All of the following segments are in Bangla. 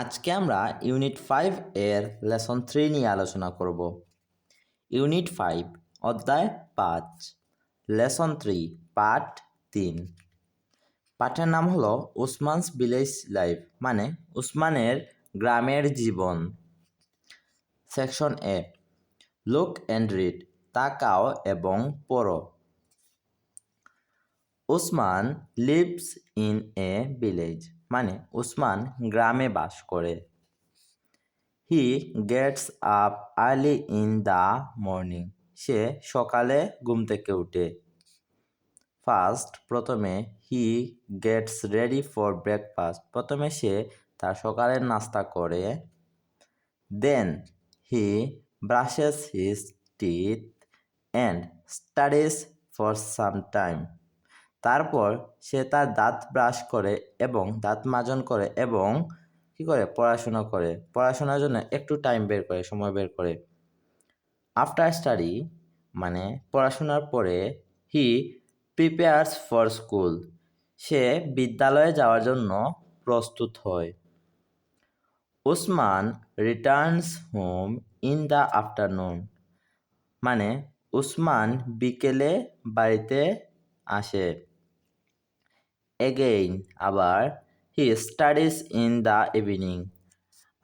আজকে আমরা ইউনিট ফাইভ এর লেসন থ্রি নিয়ে আলোচনা করব। ইউনিট ফাইভ অধ্যায় পাঁচ লেসন থ্রি পার্ট তিন। পাঠের নাম হলো উসমানস ভিলেজ লাইফ মানে উসমানের গ্রামের জীবন। Section A look and read তাকাও এবং পড়ো। Usman lives in a village মানে উসমান গ্রামে বাস করে। He gets up early in the morning সে সকালে ঘুম থেকে উঠে। ফার্স্ট প্রথমে he gets ready for breakfast প্রথমে সে তার সকালের নাস্তা করে। Then he brushes his teeth and studies for some time তারপর সে তার দাঁত ব্রাশ করে এবং দাঁত মাজন করে এবং কি করে? পড়াশোনা করে। পড়াশোনার জন্য একটু টাইম বের করে, সময় বের করে। আফটার স্টাডি মানে পড়াশোনার পরে হি প্রিপেয়ার্স ফর স্কুল সে বিদ্যালয়ে যাওয়ার জন্য প্রস্তুত হয়। Usman returns home in the afternoon মানে উসমান বিকেলে বাড়িতে আসে। এগেইন আবার he studies in the evening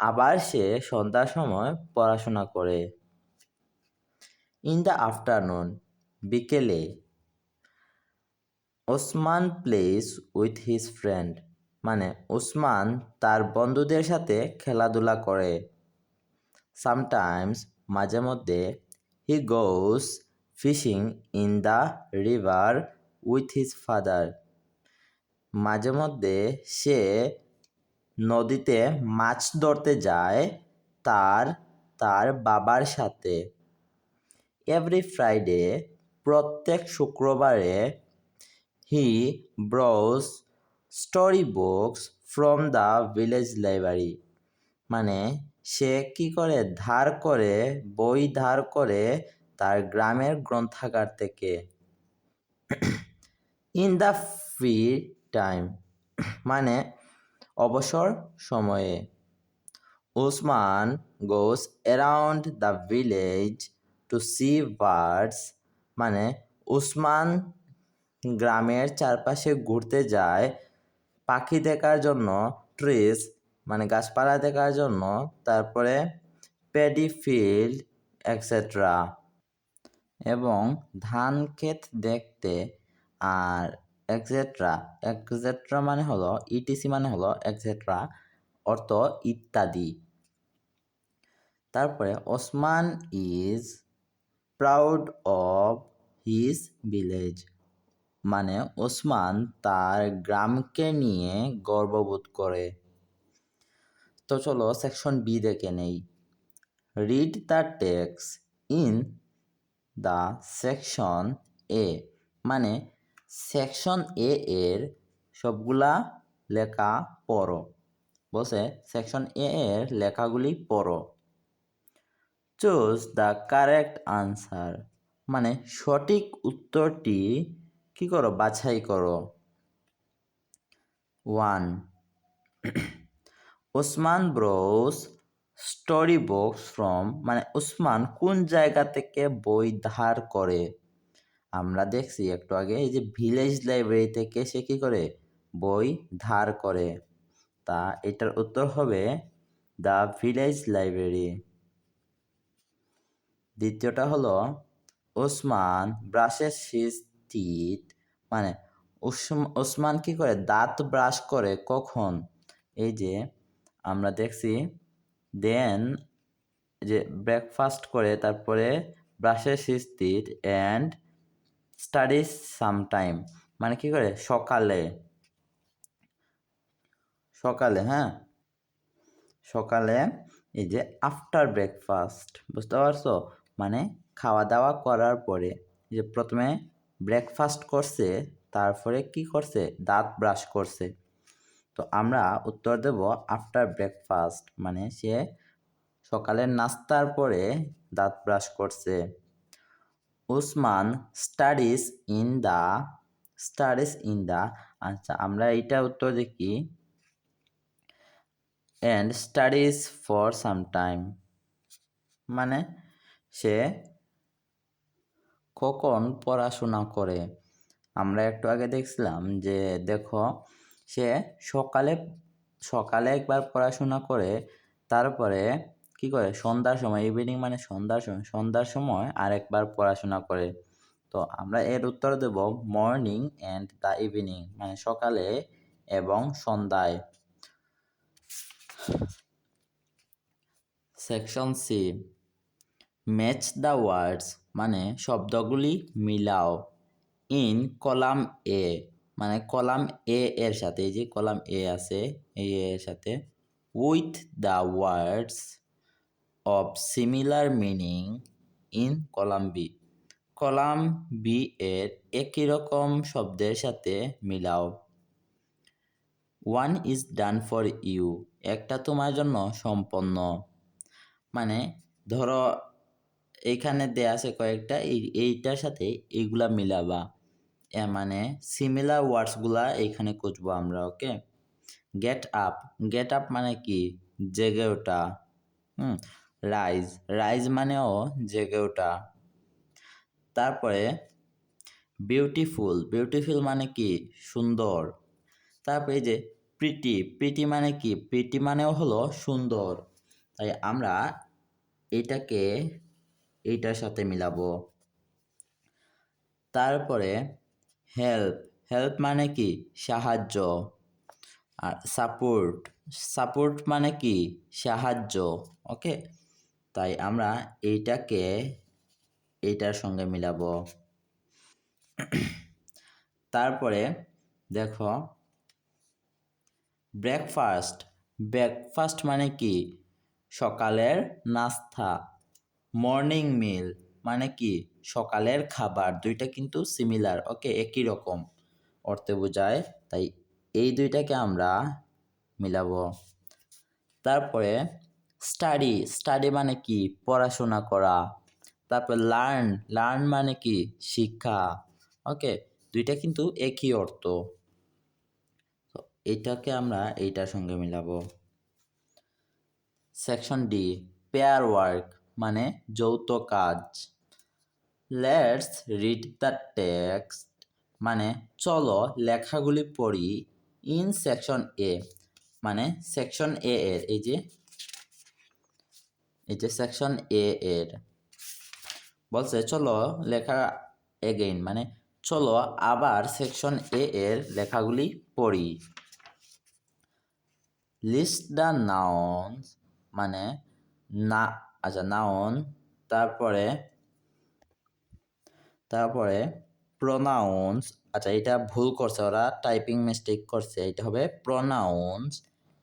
আবার সে সন্ধ্যার সময় পড়াশোনা করে। ইন দ্য আফটারনুন বিকেলে, Osman plays with his friend মানে ওসমান তার বন্ধুদের সাথে খেলাধুলা করে। সামটাইমস মাঝে মধ্যে he goes fishing in the river with his father মাঝে মধ্যে সে নদীতে মাছ ধরতে যায় তার তার বাবার সাথে। এভরি ফ্রাইডে প্রত্যেক শুক্রবারে he browse story books from the village library মানে সে কি করে? ধার করে, বই ধার করে তার গ্রামের গ্রন্থাগার থেকে। ইন দ্য ফ্রি টাইম মানে অবসর সময়ে। Usman goes around the village to see birds মানে উসমান গ্রামের চারপাশে ঘুরতে যায় পাখি দেখার জন্য ট্রিস মানে গাছপালা দেখার জন্য, তারপরে প্যাডি ফিল্ড এক্সেট্রা এবং ধান ক্ষেত দেখতে আর এক্সেট্রা এক্সেট্রা মানে হলো ইটিসি মানে হলো এক্সেট্রা অর্থ ইত্যাদি। তারপরে Osman is proud of his village. মানে ওসমান তার গ্রামকে নিয়ে গর্ববোধ করে। তো চলো সেকশন বি দেখে নেই। Read the text in the section A. মানে সেকশন এ এর সবগুলা লেখা পড়ো। বসে সেকশন এ এর লেখাগুলি পড়ো। চুজ দ্য কারেক্ট আনসার মানে সঠিক উত্তরটি কি করো, বাছাই করো। One Osman brows story books from মানে উসমান কোন জায়গা থেকে বই ধার করে? আমরা দেখছি একটু আগে, এই যে ভিলেজ লাইব্রেরি থেকে সে কী করে? বই ধার করে। তা এটার উত্তর হবে দ্য ভিলেজ লাইব্রেরি। দ্বিতীয়টা হলো ওসমান ব্রাশেস হিজ টিথ মানে ওসমান কি করে? দাঁত ব্রাশ করে কখন? এই যে আমরা দেখছি, দেন যে ব্রেকফাস্ট করে, তারপরে brushes his teeth and studies sometime মানে কি করে? সকালে। সকালে হ্যাঁ? সকালে এই যে আফটার ব্রেকফাস্ট বুঝতে পারছ? মানে খাওয়া দাওয়া করার পরে যে প্রথমে ব্রেকফাস্ট করছে, তারপরে কি করছে? দাঁত ব্রাশ করছে। তো আমরা উত্তর দেব আফটার ব্রেকফাস্ট মানে সে সকালের নাস্তার পরে দাঁত ব্রাশ করছে। Usman studies in the studies in the আচ্ছা আমরা এইটা উত্তর দেখি। And studies for some time মানে সে কখন পড়াশোনা করে? আমরা একটু আগে দেখছিলাম যে, দেখো, সে সকালে সকালে একবার পড়াশোনা করে, তারপরে কি করে? সন্ধ্যার সময় ইভিনিং মানে সন্ধ্যার সময় সন্ধ্যার সময় আরেকবার পড়াশোনা করে। তো আমরা এর উত্তর দেব মর্নিং অ্যান্ড দ্য ইভিনিং মানে সকালে এবং সন্ধ্যায়। Section C match the words মানে শব্দগুলি মিলাও। ইন কলাম এ মানে কলাম এ এর সাথে, এই যে কলাম এ আছে এই এর সাথে with the words of similar meaning in column B column B এর একই রকম শব্দের সাথে মিলাও। One is done for you একটা তোমার জন্য সম্পন্ন। মানে ধরো এইখানে দেয়া আছে কয়েকটা, এই, এইটার সাথে এইগুলা মিলাবা। মানে সিমিলার ওয়ার্ডসগুলা এইখানে খুঁজবো আমরা, okay? Get up get up মানে কি? জেগে ওঠা। হুম রাইজ রাইজ মানেও জেগে ওঠা। তারপরে বিউটিফুল বিউটিফুল মানে কি? সুন্দর। তারপরে এই যে প্রিটি প্রিটি মানে কি? প্রিটি মানেও হলো সুন্দর। তাই আমরা এটাকে এইটার সাথে মিলাবো। তারপরে হেল্প হেল্প মানে কি? সাহায্য। আর সাপোর্ট সাপোর্ট মানে কি? সাহায্য। ওকে তাই আমরা এইটাকে, এইটার সঙ্গে মিলাবো। তারপরে দেখো ব্রেকফাস্ট ব্রেকফাস্ট মানে কি? সকালের নাস্তা মর্নিং মিল মানে কি? সকালের খাবার, দুইটা কিন্তু সিমিলার ওকে একই রকম অর্থে বোঝায়। তাই এই দুইটাকে আমরা মিলাবো। তারপরে স্টাডি স্টাডি মানে কি? পড়াশোনা করা। তারপর লার্ন লার্ন মানে কি? শিক্ষা। ওকে দুইটা কিন্তু একই অর্থ। এটাকে আমরা এইটার সঙ্গে মিলাবো। সেকশন ডি পেয়ার ওয়ার্ক মানে যৌথ কাজ। লেটস রিড দ্য টেক্সট মানে চলো লেখাগুলি পড়ি ইন সেকশন এ মানে সেকশন এ এর, এই যে এই যে সেকশন এ এর। বলছে, চলো লেখা এগেইন মানে চলো আবার সেকশন এ এর লেখাগুলি পড়ি। লিস্ট দ্য নাউন্স মানে না আচ্ছা নাউন তারপরে তারপরে প্রোনাউন্স আচ্ছা এটা ভুল করছে ওরা টাইপিং মিস্টেক করছে, এটা হবে pronounce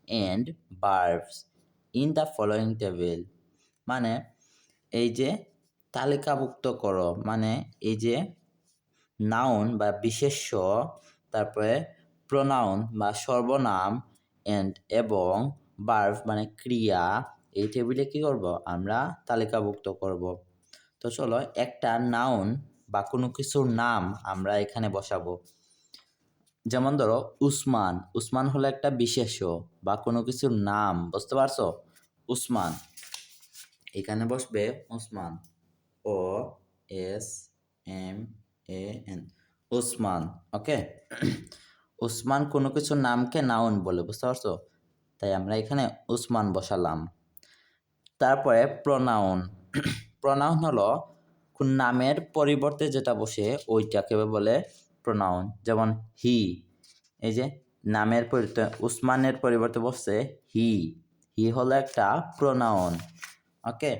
and verbs in the following table মানে এই যে তালিকাভুক্ত করো মানে এই যে নাউন বা বিশেষ্য, তারপরে প্রোনাউন বা সর্বনাম অ্যান্ড এবং বার্ভ মানে ক্রিয়া, এই টেবিলে কি করব? আমরা তালিকাভুক্ত করব। তো চলো একটা নাউন বা কোনো কিছুর নাম আমরা এখানে বসাবো। যেমন ধরো উসমান উসমান হলো একটা বিশেষ্য বা কোনো কিছুর নাম, বুঝতে পারছ? উসমান। এখানে বসবে Usman O, S, M, A, N. Usman okay? Usman কোনো কিছুর নামকে নাউন বলে, বুঝতে পারছ? তাই আমরা এখানে উসমান বসালাম। তারপরে প্রনাউন প্রনাউন হলো কোন নামের পরিবর্তে যেটা বসে, ওইটাকে বলে প্রনাউন যেমন হি এই যে নামের পরিবর্তে উসমানের পরিবর্তে বসছে হি হি হলো একটা প্রনাউন ওকে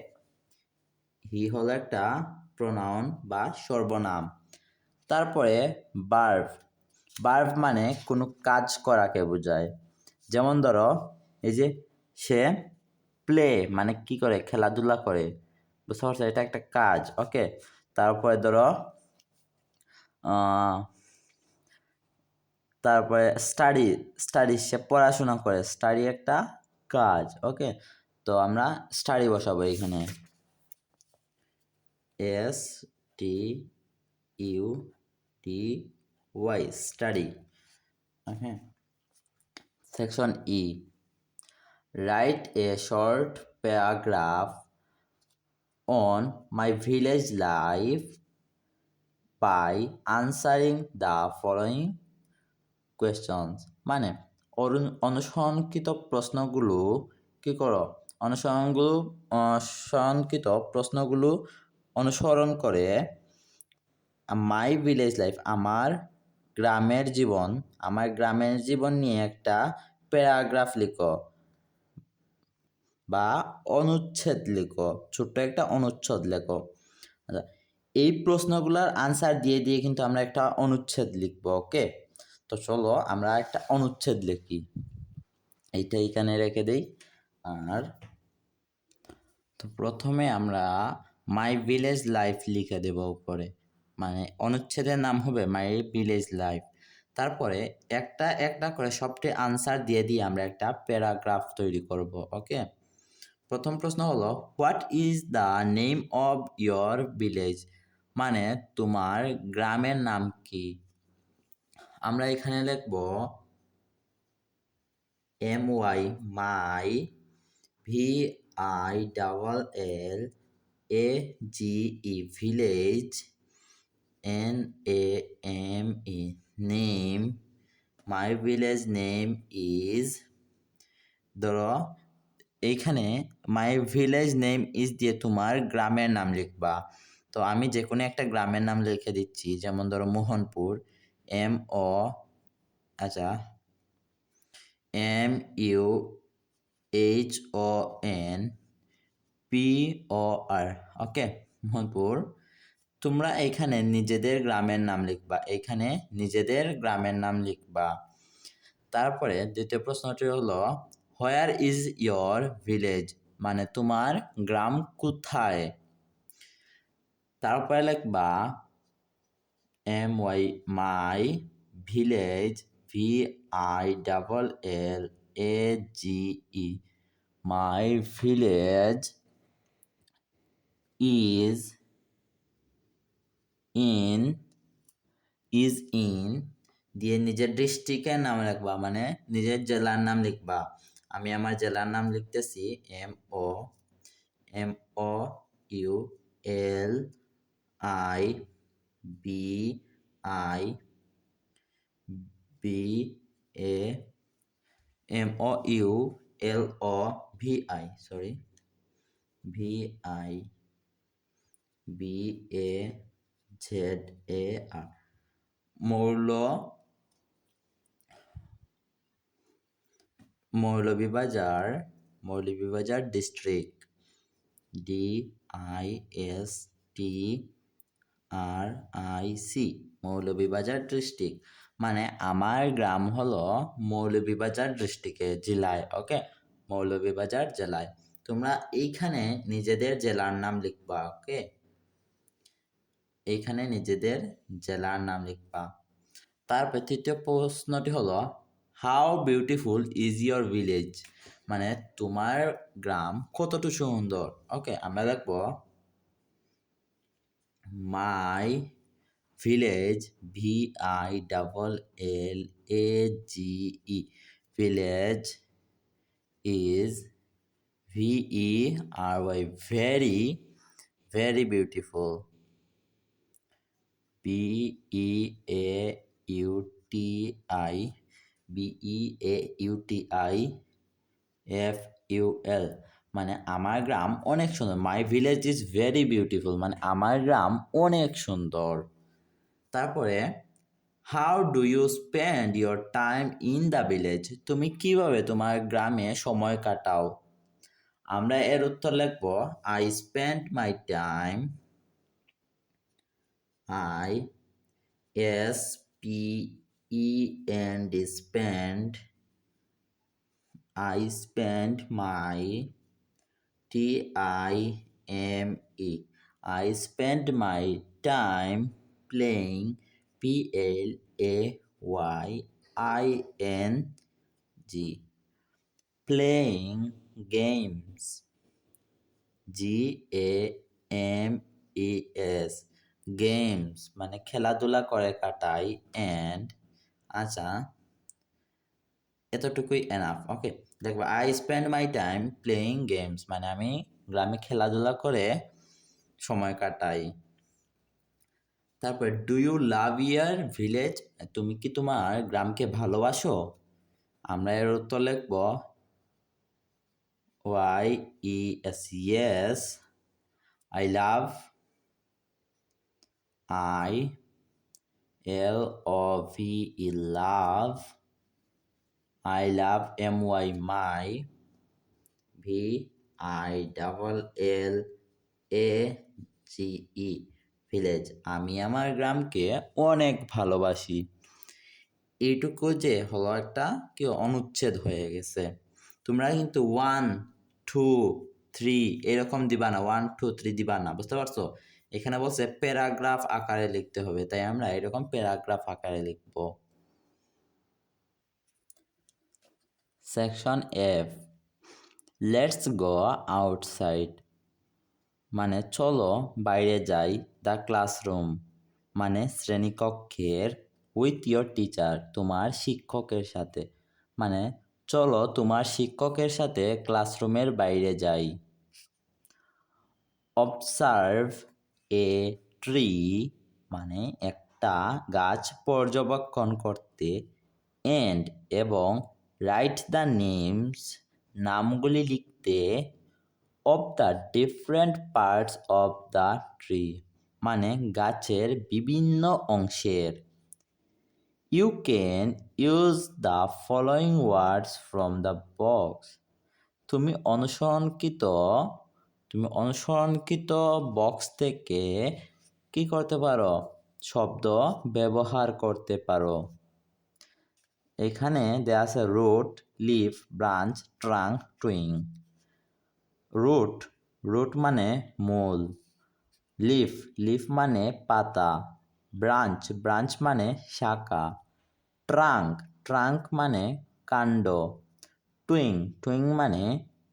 হি হলো একটা প্রনাউন বা সর্বনাম। তারপরে বার্ভ বার্ভ মানে কোনো কাজ করাকে বোঝায়। যেমন ধরো, এই যে সে প্লে মানে কি করে? খেলাধুলা করে। বুঝতে পারছ? এটা একটা কাজ। ওকে তারপরে ধরো তারপরে স্টাডি স্টাডি সে পড়াশোনা করে। স্টাডি একটা কাজ। ওকে তো আমরা স্টাডি বসাবো এখানে। S T U T Y study হ্যাঁ section E write a short paragraph on my village life by answering the following questions মানে অনুসরণকৃত প্রশ্নগুলো কি করো? অনুসরণগুলো অনুসরণকৃত প্রশ্নগুলো অনুসরণ করে মাই ভিলেজ লাইফ আমার গ্রামের জীবন, আমার গ্রামের জীবন নিয়ে একটা প্যারাগ্রাফ লিখো বা অনুচ্ছেদ লিখো, ছোট্ট একটা অনুচ্ছেদ লেখো। আচ্ছা এই প্রশ্নগুলোর আনসার দিয়ে দিয়ে কিন্তু আমরা একটা অনুচ্ছেদ লিখব, ওকে? তো চলো আমরা একটা অনুচ্ছেদ লিখি। এইটা এখানে রেখে দেই। আর তো প্রথমে আমরা মাই ভিলেজ লাইফ লিখে দেব উপরে। মানে অনুচ্ছেদের নাম হবে মাই ভিলেজ লাইফ তারপরে একটা একটা করে সবটি আনসার দিয়ে দিয়ে আমরা একটা প্যারাগ্রাফ তৈরি করব ওকে প্রথম প্রশ্ন হলো what is the name of your village মানে তোমার গ্রামের নাম কি? আমরা এখানে লিখব M Y my V I double L A G E village N A M E. Name, my village name is, ধরো, এইখানে মাই ভিলেজ নেম ইজ দিয়ে তোমার গ্রামের নাম লিখবা। তো আমি যে কোনো একটা গ্রামের নাম লিখে দিচ্ছি, যেমন ধরো মোহনপুর, এম ও আচ্ছা M U H O N P O R okay Mohanpur তোমরা এখানে নিজেদের গ্রামের নাম লিখবা। এখানে নিজেদের গ্রামের নাম লিখবা। তারপরে দ্বিতীয় প্রশ্নটি হলো হোয়ার ইজ ইয়োর ভিলেজ মানে তোমার গ্রাম কোথায়? তারপরে লিখবা M Y my village V I double L A G E my village is in is in দিয়ে নিজের ডিস্ট্রিক্টের নাম লিখবা মানে নিজের জেলার নাম লিখবা। আমি আমার জেলার নাম লিখতেছি M O M O U L I B I B A M O U L O V I sorry V I B A Z A R মৌল, Moulvibazar Moulvibazar district D I S T R I C Moulvibazar district মানে আমার গ্রাম হলো মৌলভীবাজার ডিস্ট্রিক্টে জেলায় ওকে মৌলভীবাজার জেলায়। তোমরা এইখানে নিজেদের জেলার নাম লিখবা ওকে এইখানে নিজেদের জেলার নাম লিখবা। তারপর তৃতীয় প্রশ্নটি হলো how beautiful is your village মানে তোমার গ্রাম কতটুকু সুন্দর ওকে আমরা লিখব my village V I double L A G E village is V E R Y very very beautiful B E A U T I B E A U T I F U L মানে আমার গ্রাম অনেক সুন্দর। My village is very beautiful মানে আমার গ্রাম অনেক সুন্দর। তারপরে how do you spend your time in the village তুমি কীভাবে তোমার গ্রামে সময় কাটাও আমরা এর উত্তর লিখব I spend my time I S P E N D spend I spend my, T I M E. I spend my time playing P L A Y I N G. Playing games. G A M E S. Games মানে খেলাধুলা করে কাটাই অ্যান্ড আচ্ছা এতটুকুই এনাফ ওকে দেখো I spend my time playing games মানে আমি গ্রামে খেলাধুলা করে সময় কাটাই তারপর do you love your village তুমি কি তোমার গ্রামকে ভালোবাসো? আমরা এর উত্তর লিখব Y E S yes I love I L O V E love I love M Y my V I double L A G E village আমি আমার গ্রামকে অনেক ভালোবাসি। এইটুকু যে হলো একটা কি অনুচ্ছেদ হয়ে গেছে। তোমরা কিন্তু ওয়ান টু থ্রি এরকম দিবা না ওয়ান টু থ্রি দিবা না, বুঝতে পারছ? এখানে বলছে প্যারাগ্রাফ আকারে লিখতে হবে, তাই আমরা এরকম প্যারাগ্রাফ আকারে লিখব। Section F let's go outside মানে চলো বাইরে যাই দ্য ক্লাসরুম মানে শ্রেণীকক্ষের উইথ ইয়োর টিচার তোমার শিক্ষকের সাথে। মানে চলো তোমার শিক্ষকের সাথে ক্লাসরুমের বাইরে যাই। অবসার্ভ এ ট্রি মানে একটা গাছ পর্যবেক্ষণ করতে। এন্ড এবং রাইট দ্য নেমস নামগুলি লিখতে of the different parts of the tree মানে গাছের বিভিন্ন অংশের। You can use the following words from the box তুমি অনুসরণকৃত তুমি অনুসরণকৃত বক্স থেকে কি করতে পারো? শব্দ ব্যবহার করতে পারো। এখানে দেয়া আছে root leaf branch trunk twig root root মানে মূল লিফ লিফ মানে পাতা। ব্রাঞ্চ ব্রাঞ্চ মানে শাখা। ট্রাঙ্ক ট্রাঙ্ক মানে কাণ্ড। টুইং টুইং মানে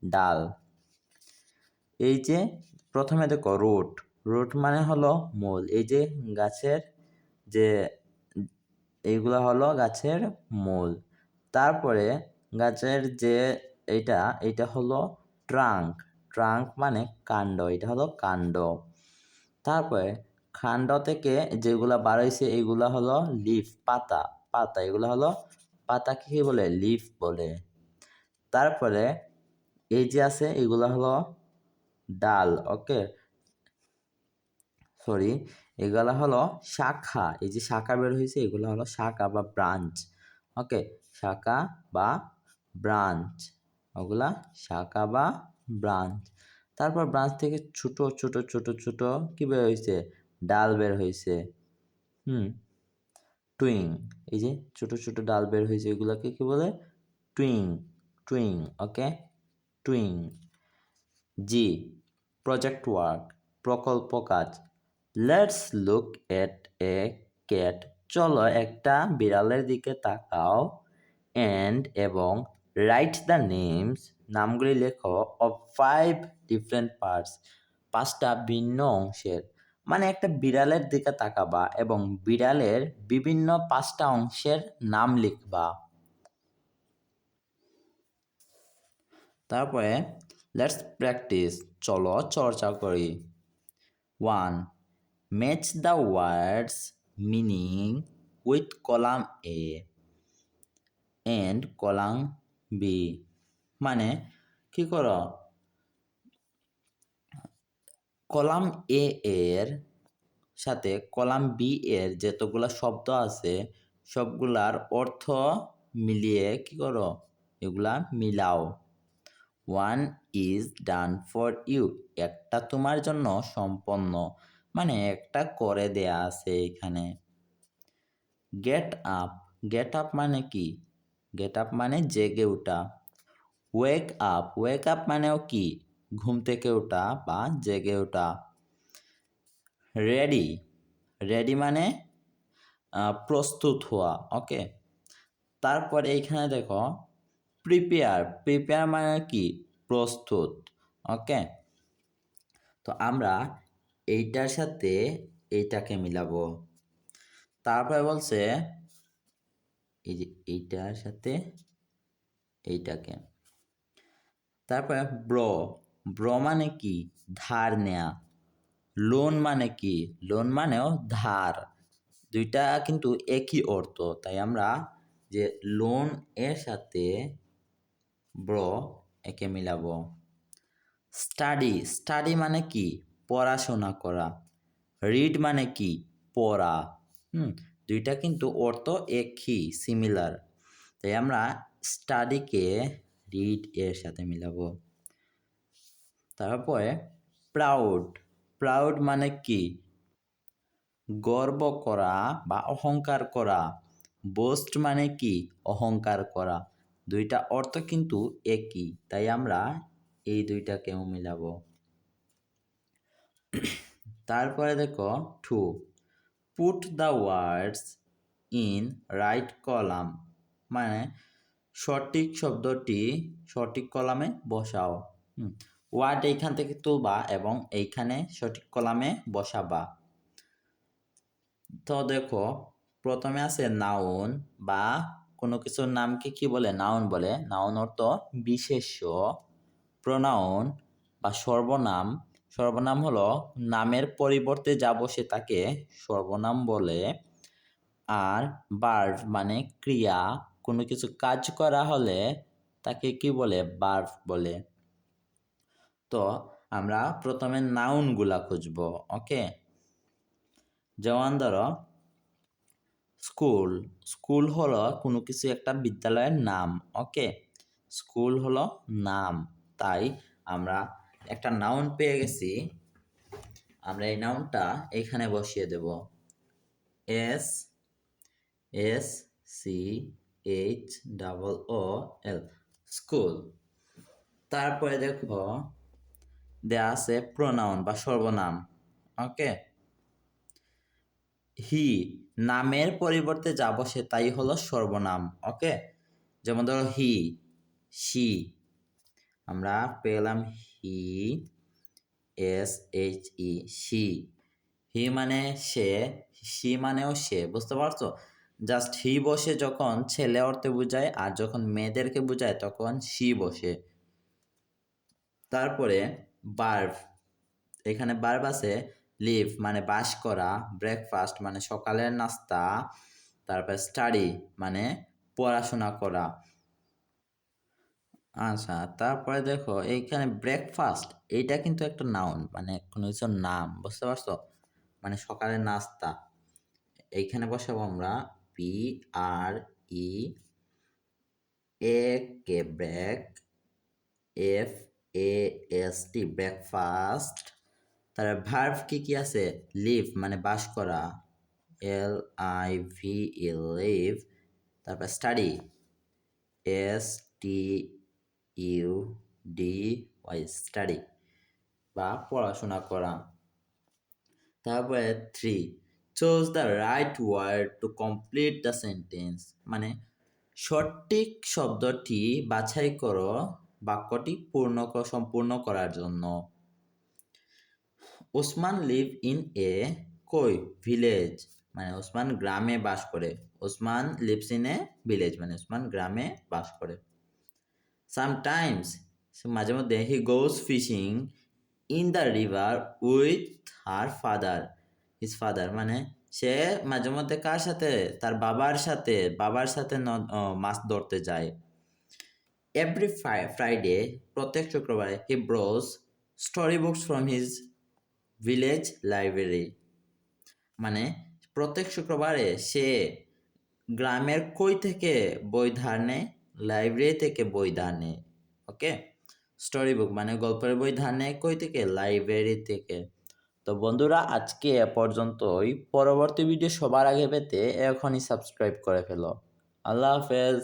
ডাল। এই যে প্রথমে দেখো রুট রুট মানে হলো মূল এই যে গাছের যে, এইগুলো হলো গাছের মূল তারপরে গাছের যে এটা এটা হলো ট্রাঙ্ক ট্রাঙ্ক মানে কাণ্ড, এটা হলো কাণ্ড। তারপরে কাণ্ড থেকে যেগুলা বার হয়েছে এগুলা হলো লিফ, পাতা। পাতা, এগুলো হলো পাতাকে কি বলে? লিফ বলে। তারপরে এই যে আছে, এগুলো হলো ডাল, ওকে? সরি, এগুলো হলো শাখা। এই যে শাখা বের হয়েছে এগুলো হলো শাখা বা ব্রাঞ্চ, ওকে? শাখা বা ব্রাঞ্চ, ওগুলা শাখা বা ব্রাঞ্চ। তারপর ব্রাঞ্চ থেকে ছোট ছোট ছোট ছোট কি বের হয়েছে ডাল বের হয়েছে হুম, টুইং। এই যে ছোট ছোট ডাল বের হয়েছে এগুলোকে কি বলে? টুইং টুইং, ওকে? টুইং। জি, প্রজেক্ট ওয়ার্ক, প্রকল্প কাজ। Let's look at a cat. চলো একটা বিড়ালের দিকে তাকাও। অ্যান্ড এবং রাইট দ্য নেমস নামগুলি লেখো অফ ফাইভ ডিফারেন্ট পার্টস পাঁচটা ভিন্ন অংশের। মানে একটা বিড়ালের দিকে তাকাবা এবং বিড়ালের বিভিন্ন পাঁচটা অংশের নাম লিখবা। তারপরে লেটস প্র্যাকটিস চলো চর্চা করি। One match the words meaning with column A and column B মানে কি করো? কলাম এ এর সাথে কলাম বি এর যতগুলা শব্দ আছে, সবগুলার অর্থ মিলিয়ে কি করো? এগুলা মিলাও। One is done for you একটা তোমার জন্য সম্পন্ন। মানে একটা করে দেয়া আছে এখানে। গেট আপ গেট আপ মানে কি? গেট আপ মানে জেগে ওঠা। ওয়েক আপ ওয়েক আপ মানেও কি? ঘুম থেকে ওঠা বা জেগে ওঠা। রেডি রেডি মানে প্রস্তুত হওয়া ওকে তারপর এইখানে দেখো প্রিপেয়ার প্রিপেয়ার মানে কি? প্রস্তুত ওকে তো আমরা এইটার সাথে এইটাকে মিলাবো। তারপরে বলছে, এই যে এইটার সাথে এইটাকে। তারপরে ব্র ব্র মানে কি? ধার নেয়া। লোন মানে কি? লোন মানেও ধার। দুইটা কিন্তু একই অর্থ। তাই আমরা যে লোন এর সাথে ব্র একে মিলাবো। স্টাডি। স্টাডি মানে কি? পড়াশোনা করা। রিড মানে কি? পড়া। হুম, দুইটা কিন্তু অর্থ একই সিমিলার তাই আমরা স্টাডিকে রিড এর সাথে মিলাবো। তারপরে প্রাউড প্রাউড মানে কি? গর্ব করা বা অহংকার করা। বোস্ট মানে কি? অহংকার করা। দুইটা অর্থ কিন্তু একই, তাই আমরা এই দুইটাকেও মিলাবো। তারপরে দেখো to put the words in right column মানে সঠিক শব্দটি সঠিক কলামে বসাও। ওয়ার্ড এইখান থেকে তুলবা এবং এইখানে সঠিক কলামে বসাবা। তো দেখো, প্রথমে আছে নাউন বা কোনো কিছুর নামকে কি বলে? নাউন বলে। নাউন অর্থ বিশেষ্য, প্রনাউন বা সর্বনাম। সর্বনাম হলো নামের পরিবর্তে যা বসে তাকে সর্বনাম বলে। আর বার্ভ মানে ক্রিয়া। কোনো কিছু কাজ করা হলে তাকে কি বলে? বার্ভ বলে। তো আমরা প্রথমে নাউনগুলা খুঁজব, ওকে? যেমন ধরো স্কুল স্কুল হলো কোনো কিছু একটা বিদ্যালয়ের নাম, ওকে? স্কুল হলো নাম, তাই আমরা একটা নাউন পেয়ে গেছি। আমরা এই নাউনটা এখানে বসিয়ে দেব। S S C H double O L school তারপরে দেখো, দেয়া আছে প্রোনাউন বা সর্বনাম ওকে হি নামের পরিবর্তে যা বসে তাই হলো সর্বনাম ওকে যেমন ধরো হি সি আমরা পেলাম he S H E she he মানে সে, সি মানেও সে, বুঝতে পারছ? জাস্ট হি বসে যখন ছেলে অর্থে বোঝায় আর যখন মেয়েদেরকে বোঝায় তখন সি বসে। তারপরে বার্ভ এখানে বার্ভ আছে লিভ মানে বাস করা ব্রেকফাস্ট মানে সকালের নাস্তা, তারপরে স্টাডি মানে পড়াশোনা করা। আচ্ছা তারপরে দেখো এইখানে ব্রেকফাস্ট এইটা কিন্তু একটা নাউন মানে কোনো কিছুর নাম, বুঝতে পারছ? মানে সকালের নাস্তা। এইখানে বসাবো আমরা P R E A K break F, A S T breakfast তারপরে ভার্ভ কি কি আছে? লিভ মানে বাস করা L I V E live তারপর study S T U D Y study বা পড়াশোনা করা তারপরে three choose the right word to complete the sentence মানে সঠিক শব্দটি বাছাই করো বাক্যটি পূর্ণ সম্পূর্ণ করার জন্য। ওসমান লিভ ইন এ কই? ভিলেজ মানে ওসমান গ্রামে বাস করে। Osman lives in a village মানে ওসমান গ্রামে বাস করে। সামটাইমস মাঝে মধ্যে he goes fishing in the river with her father his father মানে সে মাঝে মধ্যে কার সাথে? তার বাবার সাথে বাবার সাথে মাছ ধরতে যায়। এভরি ফ্রাইডে প্রত্যেক শুক্রবারে he browse story books from his village library মানে প্রত্যেক শুক্রবারে সে গ্রামের কই থেকে বই ধার নেয়? লাইব্রেরি থেকে বই ধার নেয়। ওকে স্টোরি বুক মানে গল্পের বই ধার নেয় কই থেকে? লাইব্রেরি থেকে। তো বন্ধুরা, আজকে এ পর্যন্তই। পরবর্তী ভিডিও সবার আগে পেতে এখনই সাবস্ক্রাইব করে ফেলো। আল্লাহ হাফেজ।